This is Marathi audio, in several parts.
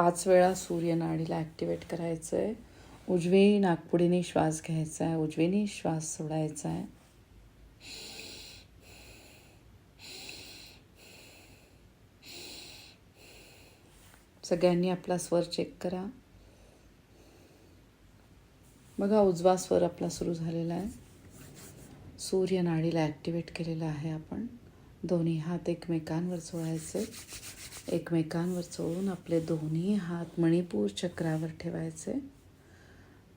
पाच वेळा सूर्यनाडीला ॲक्टिवेट करायचं आहे उजवी नागपुडीने श्वास घ्यायचा आहे उजवीने श्वास सोडायचा आहे सगळ्यांनी आपला स्वर चेक करा. बघा उजवा स्वर आपला सुरू झालेला आहे सूर्य नाडीला ॲक्टिवेट केलेला आहे आपण. दोन्ही हात एकमेकांवर सोडायचे एकमेकांवर चोळून आपले दोन्ही हात मणिपूर चक्रावर ठेवायचे.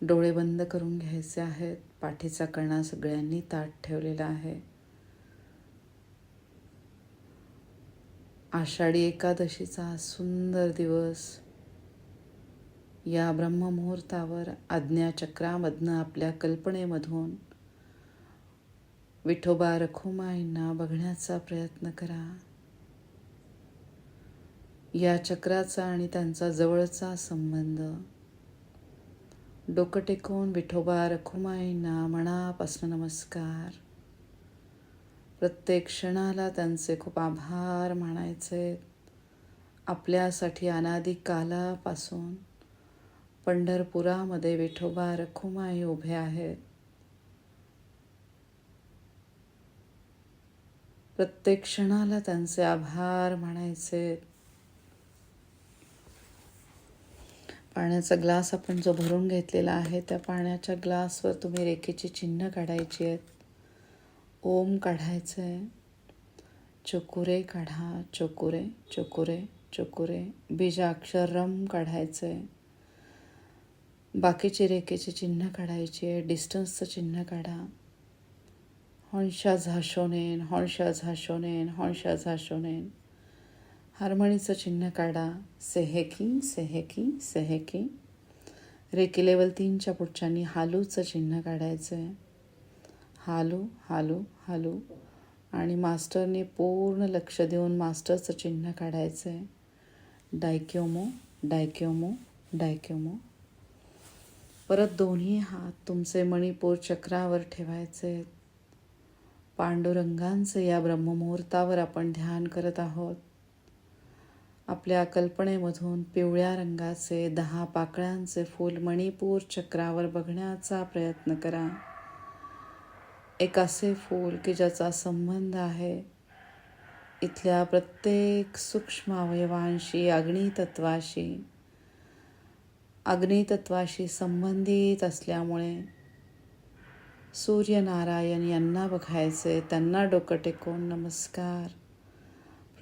डोळे बंद करून घ्यायचे आहेत. पाठीचा कणा सगळ्यांनी ताट ठेवलेला आहे. आषाढी एकादशीचा सुंदर दिवस. या ब्रह्ममुहूर्तावर आज्ञाचक्रामधनं आपल्या कल्पनेमधून विठोबा रखुमाईंना बघण्याचा प्रयत्न करा. या चक्राचा आणि त्यांचा जवळचा संबंध. डोकं टेकून विठोबा रखुमाईंना मनापासून नमस्कार. प्रत्येक क्षणाला त्यांचे खूप आभार मानायचे. आपल्यासाठी अनादी कालापासून पंढरपुरामध्ये विठोबा रखुमाई उभे आहेत. प्रत्येक क्षणाला त्यांचे आभार मानायचे. पाण्याचा ग्लास आपण जो भरून घेतलेला आहे त्या पाण्याच्या ग्लासवर तुम्ही रेखेची चिन्ह काढायची आहेत. ओम काढायचं आहे चोकुरे काढा चोकुरे चोकुरे चोकुरे. बीजाक्षर रम काढायचं आहे बाकीचे रेखेचे चिन्ह काढायची आहे. डिस्टन्सचं चिन्ह काढा. हॉन्शा झाशोनेन हॉन्शा झाशोनेन हॉन्शा झाशोनेन. हार्मणीचं चिन्ह काढा. सेहेकी सेहेकी सेहेकी रेकी लेवल तीनच्या पुढच्यानी हालूचं चिन्ह काढायचं आहे हालू हालू हालू. आणि मास्टरने पूर्ण लक्ष देऊन मास्टरचं चिन्ह काढायचं आहे डायक्योमो डायक्योमो डायक्योमो. परत दोन्ही हात तुमचे मणिपूर चक्रावर ठेवायचे पांडुरंगांचं या ब्रह्ममुहूर्तावर आपण ध्यान करत आहोत. आपल्या कल्पनेमधून पिवळ्या रंगाचे दहा पाकळ्यांचे फूल मणिपूर चक्रावर बघण्याचा प्रयत्न करा. एक असे फूल की ज्याचा संबंध आहे इथल्या प्रत्येक सूक्ष्म अवयवांशी अग्नितत्वाशी. अग्नितत्वाशी संबंधित असल्यामुळे सूर्यनारायण यांना बघायचे त्यांना डोकं टेकून नमस्कार.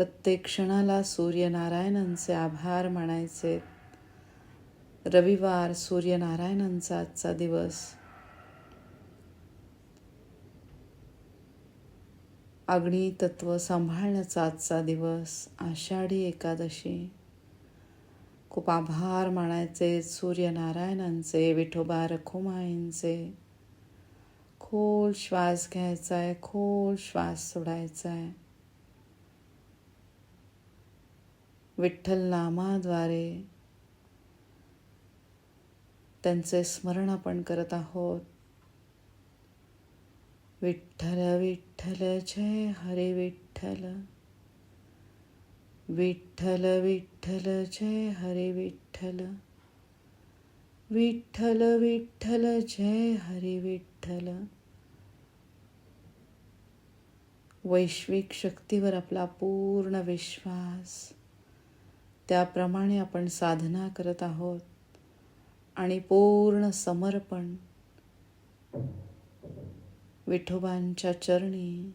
प्रत्येक क्षणाला सूर्यनारायणांचे आभार मानायचे. रविवार सूर्यनारायणांचा आजचा दिवस. अग्नितत्व सांभाळण्याचा आजचा दिवस आषाढी एकादशी. खूप आभार मानायचे सूर्यनारायणांचे विठोबा रखुमाईंचे. खोल श्वास घ्यायचा आहे खोल श्वास सोडायचा आहे विठ्ठल नामाद्वारे त्यांचे स्मरण आपण करत आहोत. विठ्ठल विठ्ठल जय हरे विठ्ठल. विठ्ठल विठ्ठल जय हरे विठ्ठल. विठ्ठल विठ्ठल जय हरे विठ्ठल. वैश्विक शक्तीवर आपला पूर्ण विश्वास. त्याप्रमाणे आपण साधना करत आहोत. आणि पूर्ण समर्पण विठोबांच्या चरणी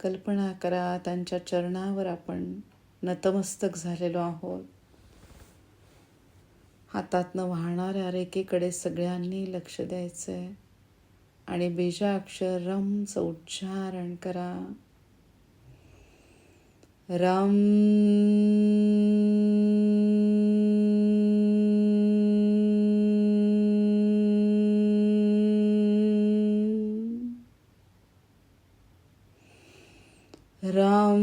कल्पना करा त्यांच्या चरणावर आपण नतमस्तक झालेलो आहोत. हातातनं वाहणाऱ्या रेखेकडे सगळ्यांनी लक्ष द्यायचं आहे आणि बीजाक्षर रमचं उच्चारण करा. रम राम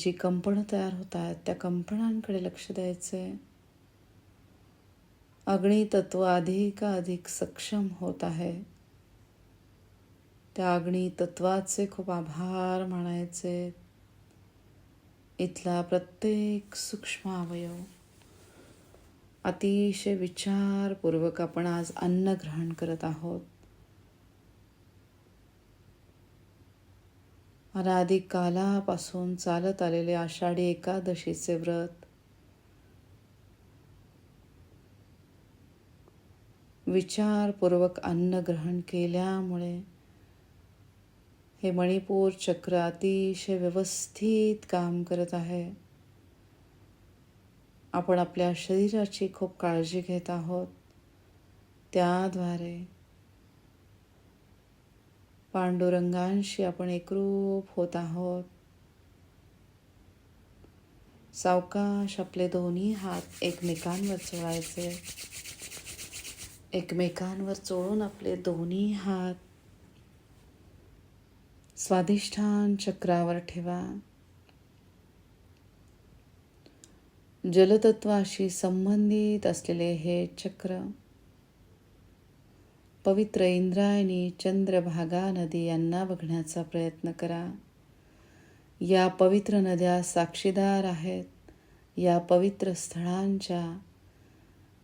जी कंपनं तयार होत आहेत त्या कंपनांकडे लक्ष द्यायचे अग्नितत्व अधिकाधिक सक्षम होत आहे. त्या अग्नितत्वाचे खूप आभार मानायचे. इथला प्रत्येक सूक्ष्म अवयव अतिशय विचारपूर्वक आपण आज अन्न ग्रहण करत आहोत. अनादी कालापासून चालत आलेले आषाढी एकादशीचे व्रत. विचारपूर्वक अन्न ग्रहण केल्यामुळे हे मणिपूर चक्र अतिशय व्यवस्थित काम करत आहे. आपण आपल्या शरीराची खूप काळजी घेत आहोत. त्याद्वारे पांडुरंगांशी आपण एकरूप होत आहोत. सावकाश आपले दोन्ही हात एकमेकांवर चोळायचे. एकमेकांवर चोळून आपले दोन्ही हात स्वाधिष्ठान चक्रावर ठेवा. जलतत्वाशी संबंधित असलेले हे चक्र पवित्र इंद्रायणी चंद्रभागा नदी यांना बघण्याचा प्रयत्न करा. या पवित्र नद्या साक्षीदार आहेत. या पवित्र स्थळांच्या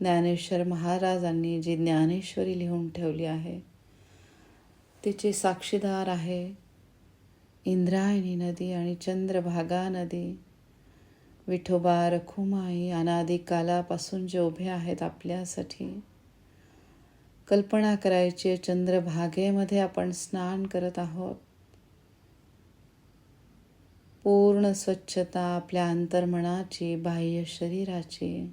ज्ञानेश्वर महाराजांनी जी ज्ञानेश्वरी लिहून ठेवली आहे तिचे साक्षीदार आहे इंद्रायणी नदी आणि चंद्रभागा नदी. विठोबा रखुमाई अनादिकालापासून जे उभे आहेत आपल्यासाठी कल्पना करायची चंद्रभागेमध्ये आपण स्नान करत आहोत. पूर्ण स्वच्छता आपल्या अंतर्मनाची बाह्य शरीराची.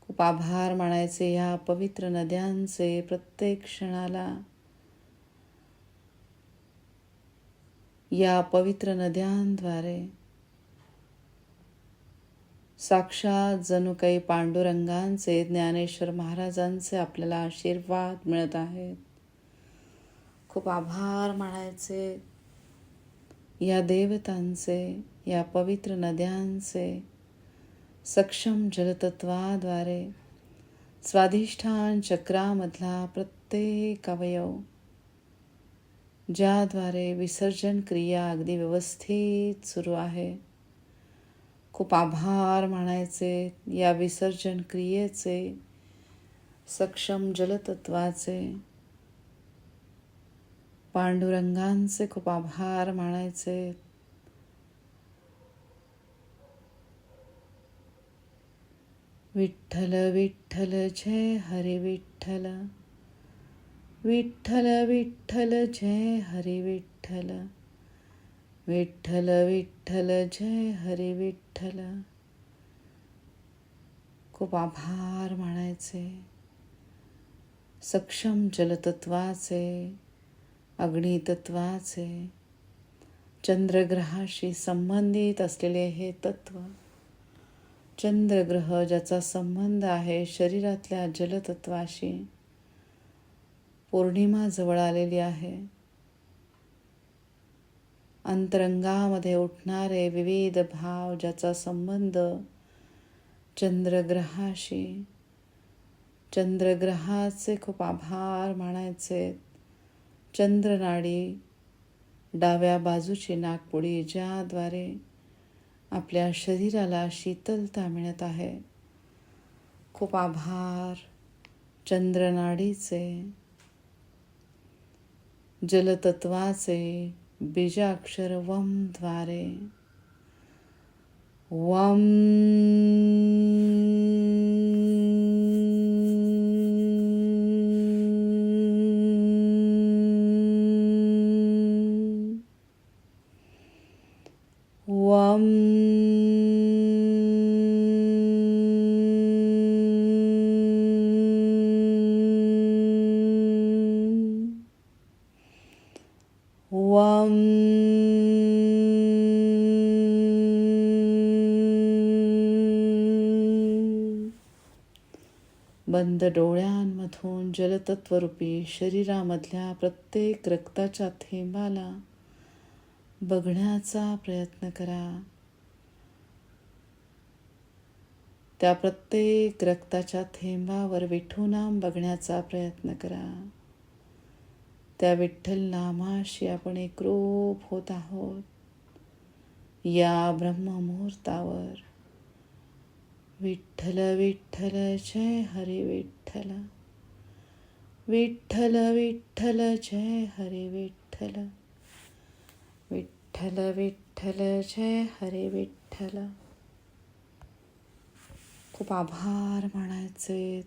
खूप आभार मानायचे या पवित्र नद्यांचे प्रत्येक क्षणाला. या पवित्र नद्यांद्वारे साक्षात जणू काही पांडुरंगांचे ज्ञानेश्वर महाराजांचे आपल्याला आशीर्वाद मिळत आहेत. खूप आभार मानायचे. या देवतांचे या पवित्र नद्यांचे सक्षम जलतत्वाद्वारे स्वाधिष्ठान चक्रामधला प्रत्येक अवयव ज्याद्वारे विसर्जन क्रिया अगदी व्यवस्थित सुरू आहे. खूप आभार मानायचे या विसर्जन क्रियेचे सक्षम जलतत्वाचे. पांडुरंगांचे खूप आभार मानायचे. विठ्ठल विठ्ठल जय हरे विठ्ठल. विठ्ठल विठ्ठल जय हरे विठ्ठल. विठ्ठल विठ्ठल जय हरे विठ्ठल. खूप आभार मानायचे. सक्षम जलतत्वाचे अग्नितत्वाचे चंद्रग्रहाशी संबंधित असलेले हे तत्व चंद्रग्रह ज्याचा संबंध आहे शरीरातल्या जलतत्वाशी पौर्णिमा जवळ आलेली आहे. अंतरंगामध्ये उठणारे विविध भाव ज्याचा संबंध चंद्रग्रहाशी. चंद्रग्रहाचे खूप आभार मानायचे. चंद्रनाडी डाव्या बाजूची नागपुडी ज्याद्वारे आपल्या शरीराला शीतलता मिळत आहे. खूप आभार चंद्रनाडीचे जलतत्वाचे बीजाक्षर वमद्वारे वम वम बंद डोळ्यांमधून जलतत्वरूपी शरीरामधल्या प्रत्येक रक्ताच्या थेंबाला बघण्याचा प्रयत्न करा. त्या प्रत्येक रक्ताच्या थेंबावर विठूनाम बघण्याचा प्रयत्न करा. त्या विठ्ठल नामाशी आपण एकरूप होत आहोत. या ब्रह्ममुहूर्तावर. विठ्ठल विठ्ठल जय हरे विठ्ठल. विठ्ठल विठ्ठल जय हरे विठ्ठल. विठ्ठल विठ्ठल जय हरे विठ्ठल. खूप आभार मानायचे.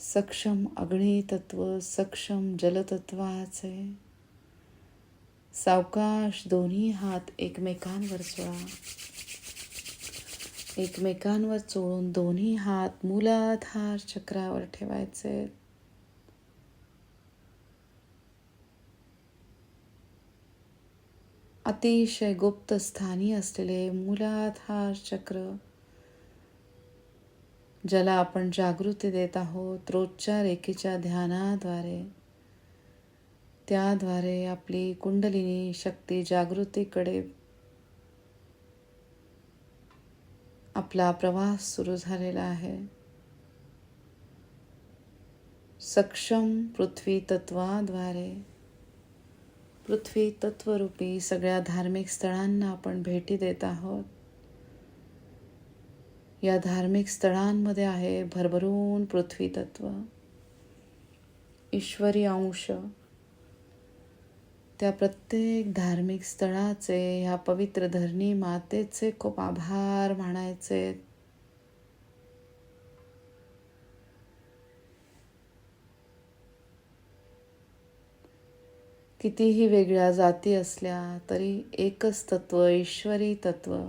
सक्षम अग्नितत्व सक्षम जलतत्वाचे. सावकाश दोन्ही हात एकमेकांवर सोळा एकमेकांवर चोळून दोन्ही हात मूलाधार चक्रावर ठेवायचे. अतिशय गुप्त स्थानी असलेले मूलाधार चक्र ज्याला आपण जागृती देत आहोत रोजच्या रेखेच्या ध्यानाद्वारे. त्याद्वारे आपली कुंडलिनी शक्ती जागृतीकडे आपला प्रवास सुरू झालेला आहे. सक्षम पृथ्वी तत्वाद्वारे पृथ्वी तत्वरूपी सगळ्या धार्मिक स्थळांना आपण भेटी देत आहोत. या धार्मिक स्थळांमध्ये आहे भरभरून पृथ्वी तत्व ईश्वरी अंश त्या प्रत्येक धार्मिक स्थळाचे ह्या पवित्र धरणी मातेचे खूप आभार मानायचे. कितीही वेगळ्या जाती असल्या तरी एकच तत्व ईश्वरी तत्व.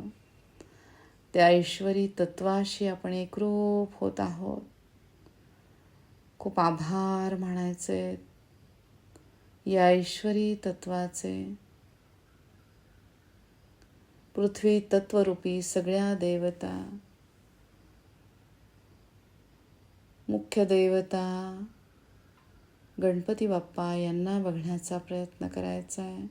त्या ईश्वरी तत्वाशी आपण एकरूप होत आहोत. खूप आभार मानायचे. या ईश्वरी तत्वाचे. पृथ्वी तत्वरूपी सगळ्या देवता. मुख्य देवता गणपती बाप्पा यांना बघण्याचा प्रयत्न करायचा आहे.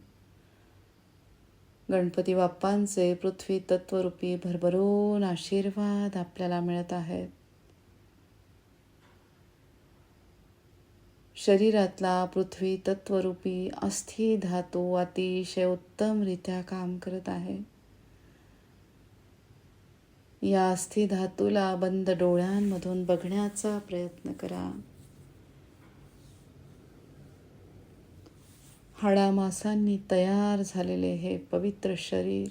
गणपती बाप्पांचे पृथ्वी तत्वरूपी भरभरून आशीर्वाद आपल्याला मिळत आहेत. शरीरातला पृथ्वी तत्वरूपी अस्थि धातू अतिशय उत्तमरित्या काम करत आहे. या अस्थि धातूला बंद डोळ्यांमधून बघण्याचा प्रयत्न करा. हाडामासांनी तयार झालेले हे पवित्र शरीर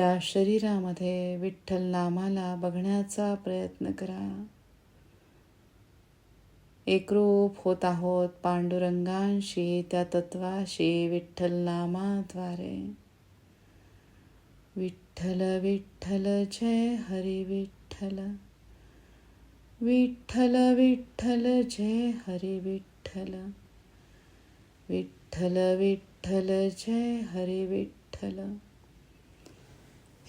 त्या शरीरामध्ये विठ्ठल नामाला बघण्याचा प्रयत्न करा. एकरूप होत आहोत पांडुरंगांशी त्या तत्वाशी विठ्ठल नामाद्वारे. विठ्ठल विठ्ठल जय हरी विठ्ठल. विठ्ठल विठ्ठल जय हरी विठ्ठल. विठ्ठल विठ्ठल जय हरी विठ्ठल.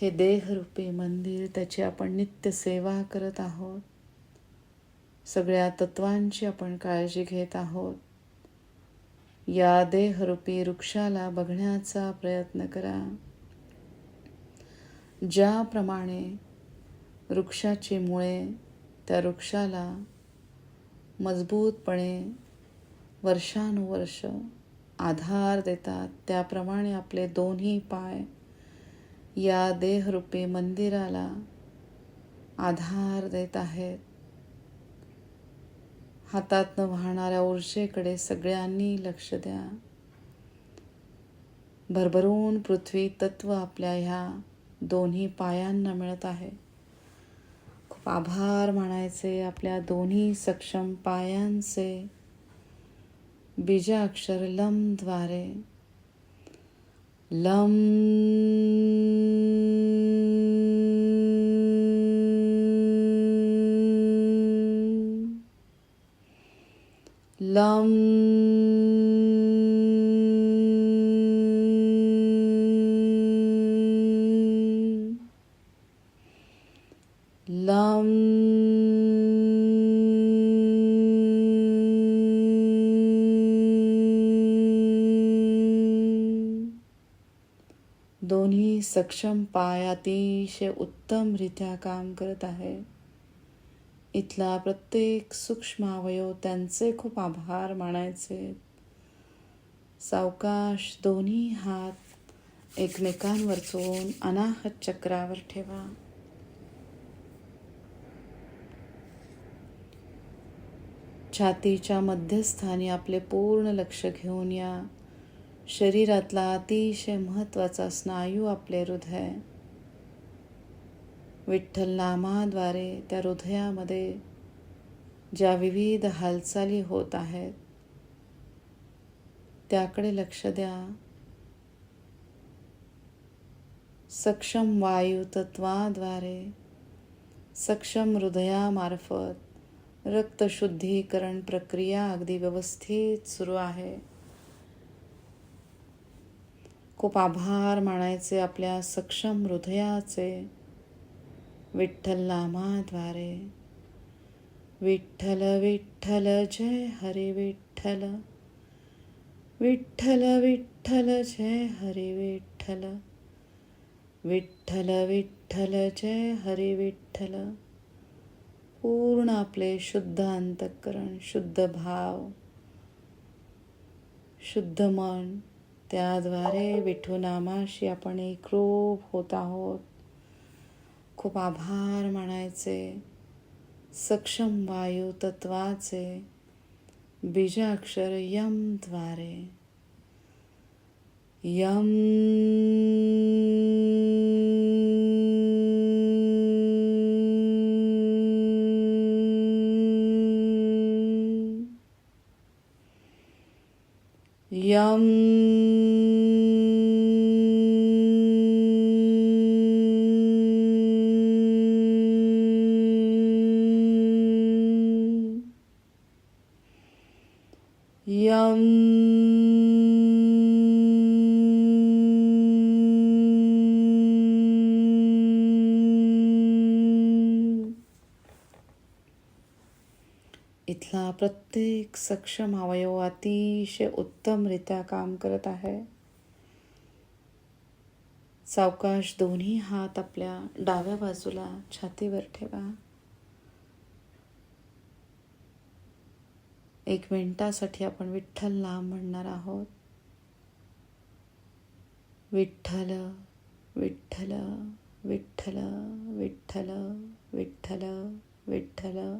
हे देहरूपी मंदिर त्याची आपण नित्य सेवा करत आहोत. सगळ्या तत्वांची आपण काळजी घेत आहोत. या देहरूपी वृक्षाला बघण्याचा प्रयत्न करा. ज्याप्रमाणे वृक्षाची मुळे त्या वृक्षाला मजबूतपणे वर्षानुवर्ष आधार देतात त्याप्रमाणे आपले दोन्ही पाय या देहरूपी मंदिराला आधार देत आहेत. हातातनं वाहणाऱ्या ऊर्जेकडे सगळ्यांनी लक्ष द्या. भरभरून पृथ्वी तत्व आपल्या ह्या दोन्ही पायांना मिळत आहे. खूप आभार मानायचे आपल्या दोन्ही सक्षम पायांचे बीजाक्षर लमद्वारे लम लम लम दोन्ही सक्षम पायातिशय उत्तमरित्या काम करत आहेत इथला प्रत्येक सूक्ष्म अवयव त्यांचे खूप आभार मानायचे. सावकाश दोन्ही हात एकमेकांवर चोळून अनाहत चक्रावर ठेवा. छातीच्या मध्यस्थानी आपले पूर्ण लक्ष घेऊन या. शरीरातला अतिशय महत्त्वाचा स्नायू आपले हृदय. विठ्ठल नामाद्वारे त्या हृदयामध्ये ज्या विविध हालचाली होत आहेत त्याकडे लक्ष द्या. सक्षम वायुतत्वाद्वारे सक्षम हृदयामार्फत रक्तशुद्धीकरण प्रक्रिया अगदी व्यवस्थित सुरू आहे. खूप आभार मानायचे आपल्या सक्षम हृदयाचे. વિઠ્ઠલના મા દ્વારે વિઠ્ઠલ વિઠ્ઠલ જય હરે વિઠ્ઠલ વિઠ્ઠલ વિઠ્ઠલ જય હરે વિઠ્ઠલ વિઠ્ઠલ વિઠ્ઠલ જય હરે વિઠ્ઠલ પૂર્ણ આપણે શુદ્ધ અંતકરણ શુદ્ધ ભાવ શુદ્ધ મન त्या द्वारे विठुनामाशी आपण एकरूप होत आहोत. खूप आभार मानायचे. सक्षम वायू तत्वाचे बीजाक्षर यमद्वारे यम यम प्रत्येक सक्षम अवयव अतिशय उत्तमरित्या काम करत आहे. सावकाश दोन्ही हात आपल्या डाव्या बाजूला छातीवर ठेवा. एक मिनिटासाठी आपण विठ्ठल नाम म्हणणार आहोत. विठ्ठल विठ्ठल विठ्ठल विठ्ठल विठ्ठल विठ्ठल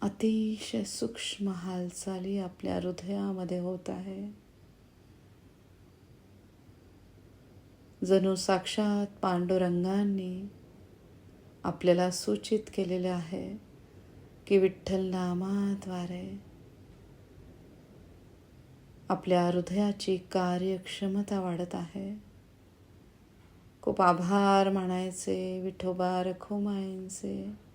अतिशय सूक्ष्म हालचाली आपल्या हृदयामध्ये होत आहे. जणू साक्षात पांडुरंगांनी आपल्याला सूचित केलेले आहे की विठ्ठल नामाद्वारे आपल्या हृदयाची कार्यक्षमता वाढत आहे. खूप आभार मानायचे विठोबा रखुमाईंचे.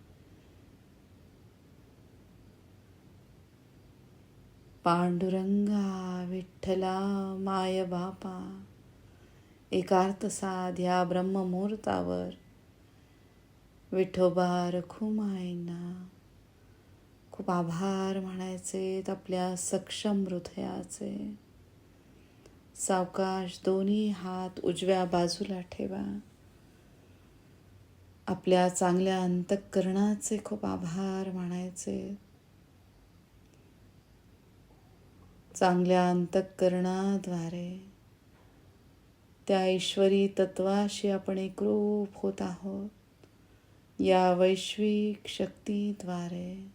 पांडुरंगा विठ्ठला माय बापा. एकार्थ साध्या ब्रह्ममुहूर्तावर विठोबा रखुमाईंना खूप आभार म्हणायचे आपल्या सक्षम हृदयाचे. सावकाश दोन्ही हात उजव्या बाजूला ठेवा. आपल्या चांगल्या अंतःकरणाचे खूप आभार मानायचे चांगल्या अंतःकरणाद्वारे. त्या ईश्वरी तत्वाशी आपण एकरूप होत आहोत. या वैश्विक शक्तीद्वारे.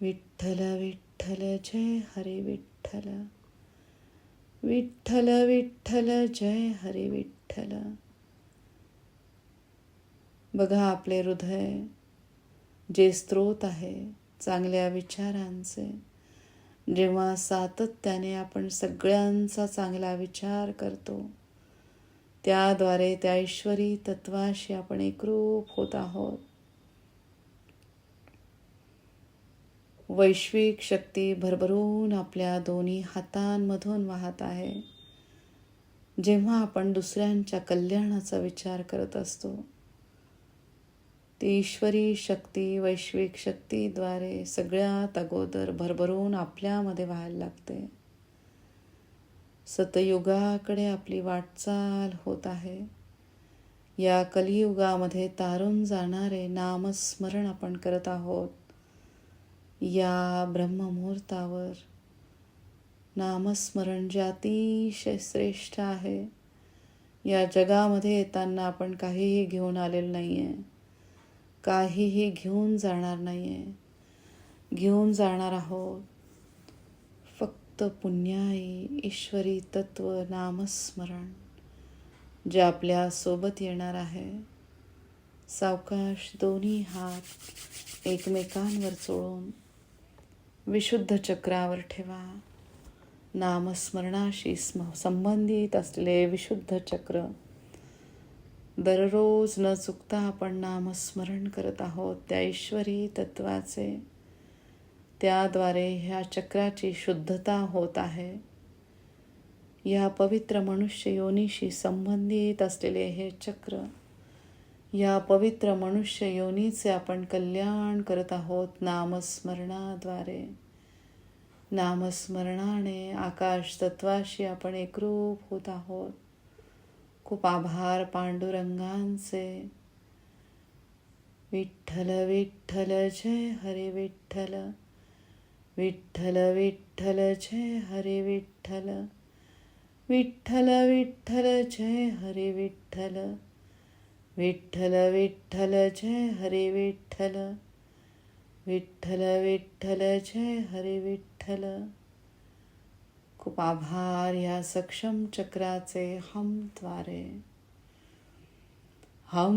विठ्ठल विठ्ठल जय हरे विठ्ठल. विठ्ठल विठ्ठल जय हरे विठ्ठल. बघा आपले हृदय. जे स्त्रोत आहे चांगल्या विचारांचे. जेव्हा सातत्याने आपण सगळ्यांचा चांगला विचार करतो त्याद्वारे त्या ईश्वरी तत्वाशी आपण एकरूप होत आहोत. वैश्विक शक्ती भरभरून आपल्या दोन्ही हातांमधून वाहत आहे. जेव्हा आपण दुसऱ्यांच्या कल्याणाचा विचार करत असतो ती ईश्वरी शक्ती वैश्विक शक्तीद्वारे सगळ्यात अगोदर भरभरून आपल्यामध्ये व्हायला लागते. सतयुगाकडे आपली वाटचाल होत आहे. या कलियुगामध्ये तारून जाणारे नामस्मरण आपण करत आहोत. या ब्रह्ममुहूर्तावर नामस्मरण जे अतिशय श्रेष्ठ आहे. या जगामध्ये येताना आपण काहीही घेऊन आलेलं नाही आहे काहीही घेऊन जाणार नाही आहे घेऊन जाणार आहोत. फक्त पुण्याई ईश्वरी तत्व नामस्मरण जे आपल्यासोबत येणार आहे. सावकाश दोन्ही हात एकमेकांवर चोळून विशुद्ध चक्रावर ठेवा. नामस्मरणाशी स्म संबंधित असलेले विशुद्ध चक्र दररोज न चुकता आपण नामस्मरण करत आहोत त्या ईश्वरी तत्वाचे. त्याद्वारे ह्या चक्राची शुद्धता होत आहे. या पवित्र मनुष्य योनीशी संबंधित असलेले हे चक्र या पवित्र मनुष्य योनीचे आपण कल्याण करत आहोत नामस्मरणाद्वारे. नामस्मरणाने आकाश तत्वाशी आपण एकरूप होत आहोत. खूप आभार पांडुरंगांचे. विठ्ठल विठ्ठल जय हरे विठ्ठल. विठ्ठल विठ्ठल जय हरे विठ्ठल. विठ्ठल विठ्ठल जय हरे विठ्ठल. विठ्ठल विठ्ठल जय हरे विठ्ठल. विठ्ठल विठ्ठल जय हरे विठ्ठल. खूप आभार या सक्षम चक्राचे हमद्वारे हम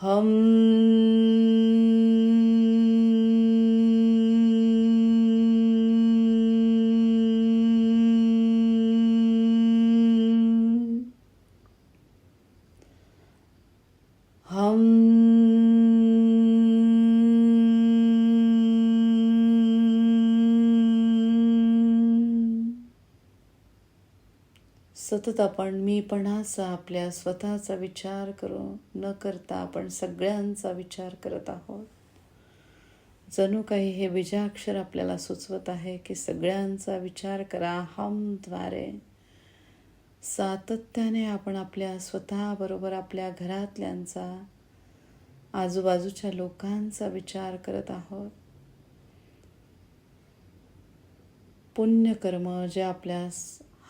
हम हम सतत आपण मीपणाचा आपल्या स्वतःचा विचार करू न करता आपण सगळ्यांचा विचार करत आहोत. जणू काही हे बीजाक्षर आपल्याला सुचवत आहे की सगळ्यांचा विचार करा हमद्वारे. सातत्याने आपण आपल्या स्वतःबरोबर आपल्या घरातल्यांचा आजूबाजूच्या लोकांचा विचार करत आहोत. पुण्यकर्म जे आपल्या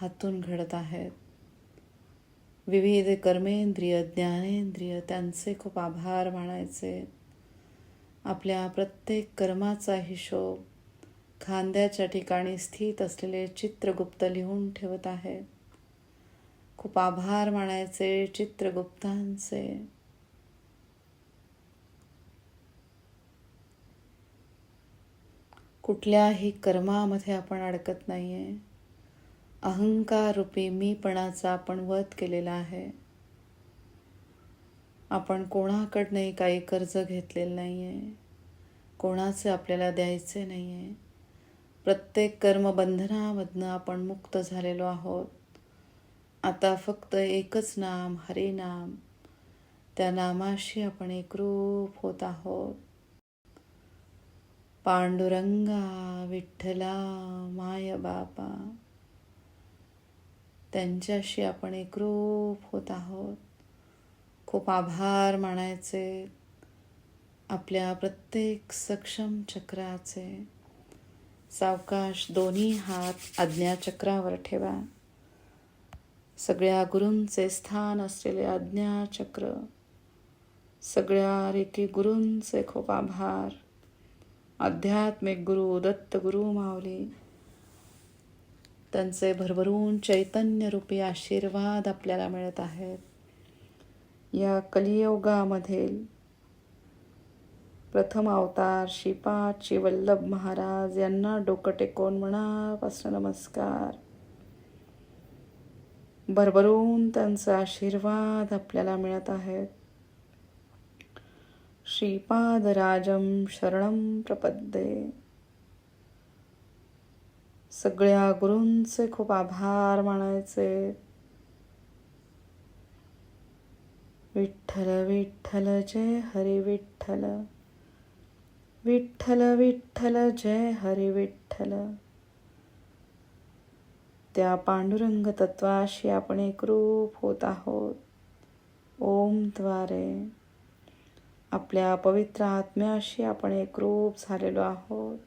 हातून घडत आहेत. विविध कर्मेंद्रिय ज्ञानेंद्रिय त्यांचे खूप आभार मानायचे. आपल्या प्रत्येक कर्माचा हिशोब खांद्याच्या ठिकाणी स्थित असलेले चित्रगुप्त लिहून ठेवत आहेत खूप आभार मानायचे चित्रगुप्तांचे. कुठल्याही कर्मामध्ये आपण अडकत नाही आहे अहंकार रूपी मीपणाचा आपण वध केलेला आहे. आपण कोणाकडनंही काही कर्ज घेतलेलं नाही आहे कोणाचे आपल्याला द्यायचे नाही आहे प्रत्येक कर्मबंधनामधनं आपण मुक्त झालेलो आहोत. आता फक्त एकच नाम हरिनाम. त्या नामाशी आपण एकरूप होत आहोत. पांडुरंगा विठ्ठला माय बापा. त्यांच्याशी आपण एकरूप होत आहोत. खूप आभार मानायचे. आपल्या प्रत्येक सक्षम चक्राचे. सावकाश दोन्ही हात आज्ञाचक्रावर ठेवा. सगळ्या गुरूंचे स्थान असलेले आज्ञाचक्र सगळ्या रेकी गुरूंचे खूप आभार. आध्यात्मिक गुरु दत्त गुरु माऊली त्यांचे भरभरून चैतन्यरूपी आशीर्वाद आपल्याला मिळत आहेत. या कलियोगामधील प्रथम अवतार श्रीपाद वल्लभ महाराज यांना डोकं टेकवून मनापासून नमस्कार. भरभरून त्यांचा आशीर्वाद आपल्याला मिळत आहेत. श्रीपादराजं शरणम प्रपद्ये. सगळ्या गुरूंचे खूप आभार मानायचे. विठ्ठल विठ्ठल जय हरी विठ्ठल. विठ्ठल विठ्ठल जय हरी विठ्ठल. त्या पांडुरंग तत्वाशी आपण एकरूप होत आहोत. ओमद्वारे आपल्या पवित्र आत्म्याशी आपण एकरूप झालेलो आहोत.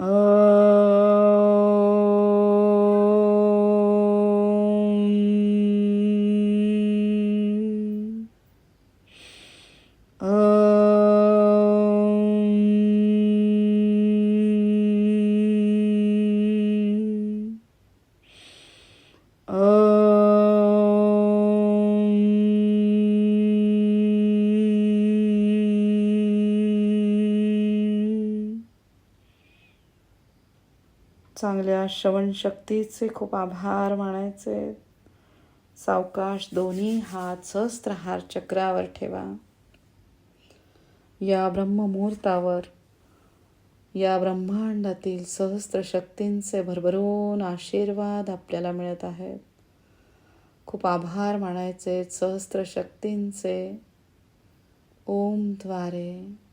Oh. आपल्या श्रवणशक्तीचे खूप आभार मानायचे. सावकाश दोन्ही हात सहस्त्रहार चक्रावर ठेवा. या ब्रह्ममुहूर्तावर या ब्रह्मांडातील सहस्त्र शक्तींचे भरभरून आशीर्वाद आपल्याला मिळत आहेत. खूप आभार मानायचे सहस्त्र शक्तींचे ओमद्वारे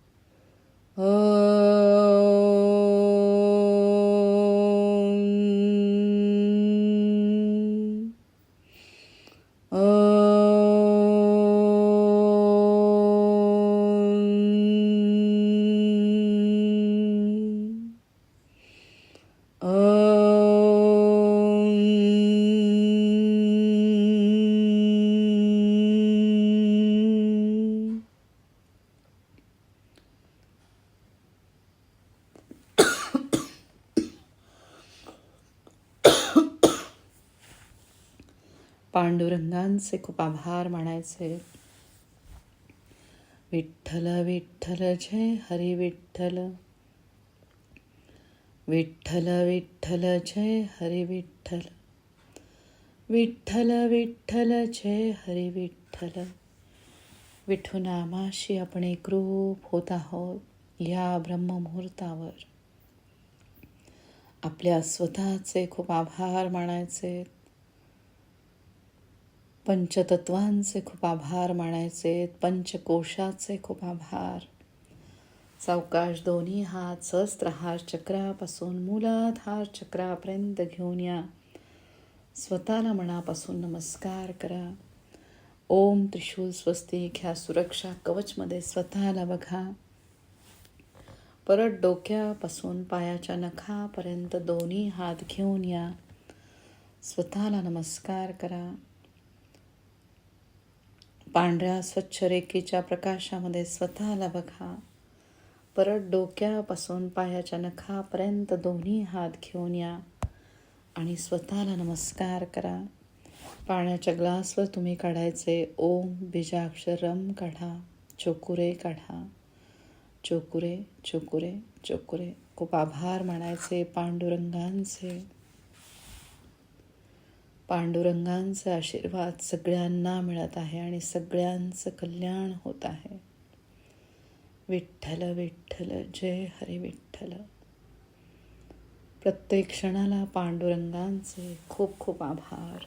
पांडुरंगांचे खूप आभार मानायचे. विठ्ठल विठ्ठल जय हरी विठ्ठल. विठ्ठल विठ्ठल जय हरी विठ्ठल. विठ्ठल विठ्ठल जय हरी विठ्ठल. विठुनामाशी आपण एकरूप होत आहोत या ब्रह्ममुहूर्तावर. आपल्या स्वतःचे खूप आभार मानायचे. पंचतत्वांचे खूप आभार मानायचे पंचकोशाचे खूप आभार. सावकाश दोन्ही हात सहस्त्रहार चक्रापासून मूलाधार चक्रापर्यंत घेऊन या. स्वतःला मनापासून नमस्कार करा. ओम त्रिशूल स्वस्तिक ह्या सुरक्षा कवचमध्ये स्वतःला बघा. परत डोक्यापासून पायाच्या नखापर्यंत दोन्ही हात घेऊन या. स्वतःला नमस्कार करा. पांढऱ्या स्वच्छ रेखेच्या प्रकाशामध्ये स्वतःला बघा. परत डोक्यापासून पायाच्या नखापर्यंत दोन्ही हात घेऊन या आणि स्वतःला नमस्कार करा. पाण्याच्या ग्लासवर तुम्ही काढायचे. ओम बीजाक्षरम काढा. चोकुरे काढा. चोकुरे चोकुरे चोकुरे. खूप आभार मानायचे पांडुरंगांचे. पांडुरंगांचा आशीर्वाद सगळ्यांना मिळत आहे आणि सगळ्यांचं कल्याण होत आहे. विठ्ठल विठ्ठल जय हरी विठ्ठल. प्रत्येक क्षणाला पांडुरंगांचे खूप खूप आभार.